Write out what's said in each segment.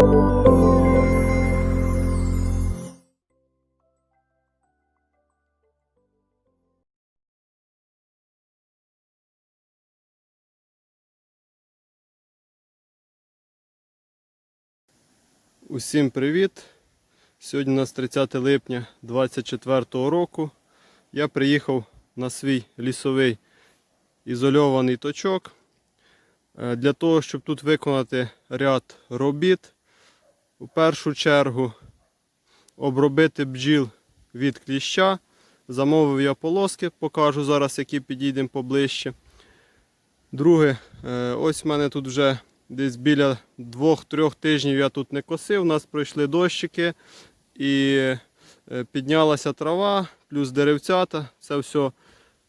Усім привіт! Сьогодні у нас 30 липня 2024 року. Я приїхав на свій лісовий ізольований точок е, для того, щоб тут виконати ряд робіт. У першу чергу обробити бджіл від кліща. Замовив я полоски, покажу зараз, які підійдемо поближче. Друге, е, ось в мене тут вже десь біля 2-3 тижнів я тут не косив. У нас пройшли дощики і е, піднялася трава, плюс деревцята. Це все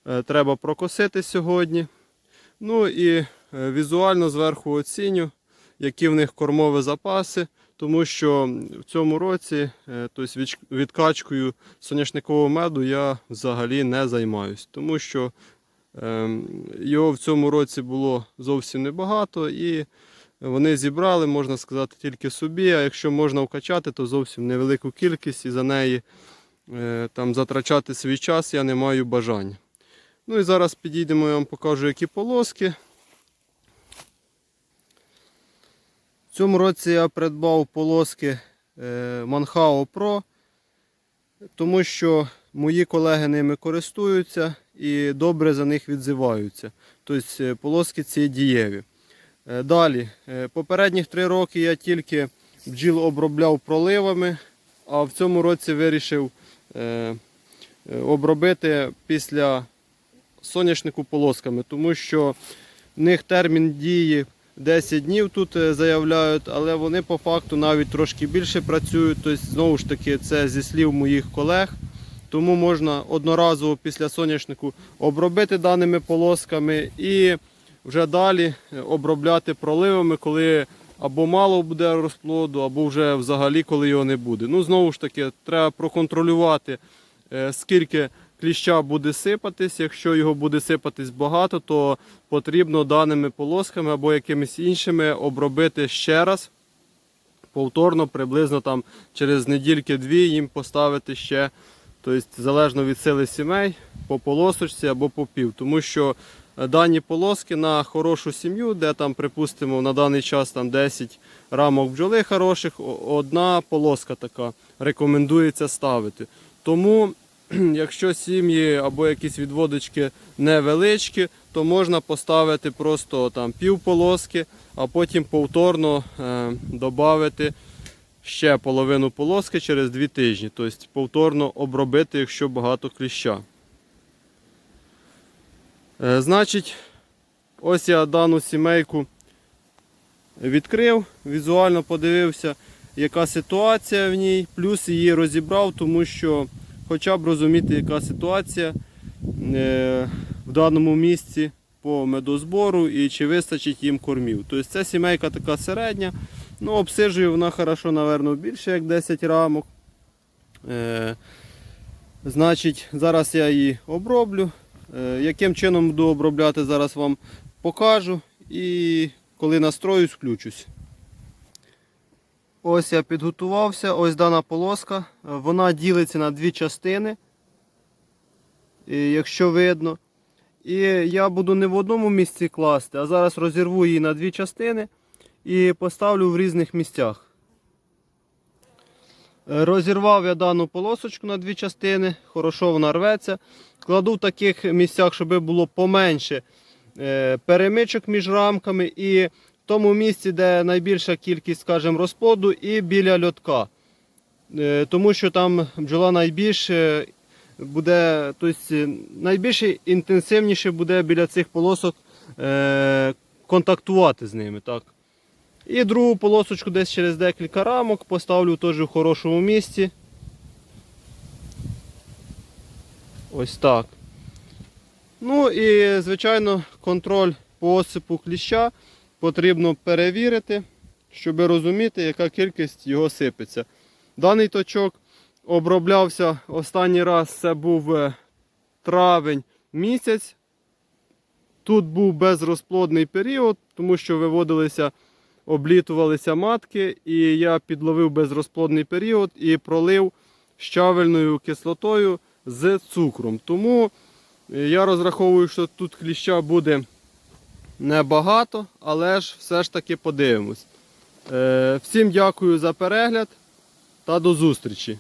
е, треба прокосити сьогодні. Ну і візуально зверху оціню, які в них кормові запаси, тому що в цьому році е, тобто відкачкою соняшникового меду я взагалі не займаюсь, тому що Ем, Його в цьому році було зовсім небагато, і вони зібрали, можна сказати, тільки собі. А якщо можна вкачати, то зовсім невелику кількість і за неї е, там затрачати свій час я не маю бажання. Ну і зараз підійдемо, я вам покажу, які полоски. В цьому році я придбав полоски е, Manhao Pro, тому що мої колеги ними користуються і добре за них відзиваються. Тобто е, полоски ці дієві. Е, Далі, е, попередніх три роки я тільки бджіл обробляв проливами, а в цьому році вирішив е, е, обробити після соняшнику полосками, тому що в них термін дії 10 днів тут е, заявляють, але вони по факту навіть трошки більше працюють. Тобто, знову ж таки, це зі слів моїх колег. Тому можна одноразово після соняшнику обробити даними полосками і вже далі обробляти проливами, коли або мало буде розплоду, або вже взагалі коли його не буде. Ну, знову ж таки, треба проконтролювати, е, скільки кліща буде сипатись. Якщо його буде сипатись багато, то потрібно даними полосками або якимись іншими обробити ще раз. Повторно, приблизно там через недільки-дві їм поставити ще. Тобто, залежно від сили сімей, по полосочці або по пів. Тому що е, дані полоски на хорошу сім'ю, де там, припустимо, на даний час там 10 рамок бджоли хороших, одна полоска така рекомендується ставити. Тому, якщо сім'ї або якісь відводочки невеличкі, то можна поставити просто там пів полоски, а потім повторно е, додати ще половину полоски через 2 тижні. Тобто повторно обробити, якщо багато кліща. Е, значить, ось я дану сімейку відкрив, візуально подивився, яка ситуація в ній, плюс її розібрав, тому що хоча б розуміти, яка ситуація е, в даному місці по медозбору і чи вистачить їм кормів. Тобто ця сімейка така середня. Ну, обсиджує вона хорошо, напевно, більше як 10 рамок. Е, значить, зараз я її оброблю. Е, яким чином буду обробляти, зараз вам покажу. І коли настроюсь, включусь. Ось я підготувався, ось дана полоска. Вона ділиться на дві частини, якщо видно. І я буду не в одному місці класти, а зараз розірву її на дві частини і поставлю в різних місцях. Розірвав я дану полосочку на дві частини, хорошо вона рветься. Кладу в таких місцях, щоб було поменше е, перемичок між рамками і тому місці, де найбільша кількість скажімо, розплоду, і біля льотка. Е, Тому що там бджола найбільше буде, тобто найбільше інтенсивніше буде біля цих полосок е, контактувати з ними. так. І другу полосочку десь через декілька рамок поставлю теж в хорошому місці. Ось так. Ну і, звичайно, контроль по осипу кліща потрібно перевірити, щоб розуміти, яка кількість його сипеться. Даний точок оброблявся останній раз, це був е, травень місяць. Тут був безрозплодний період, тому що виводилися облітувалися матки, і я підловив безрозплодний період і пролив щавельною кислотою з цукром. Тому е, я розраховую, що тут кліща буде небагато, але ж все ж таки подивимось. Е, Всім дякую за перегляд та до зустрічі!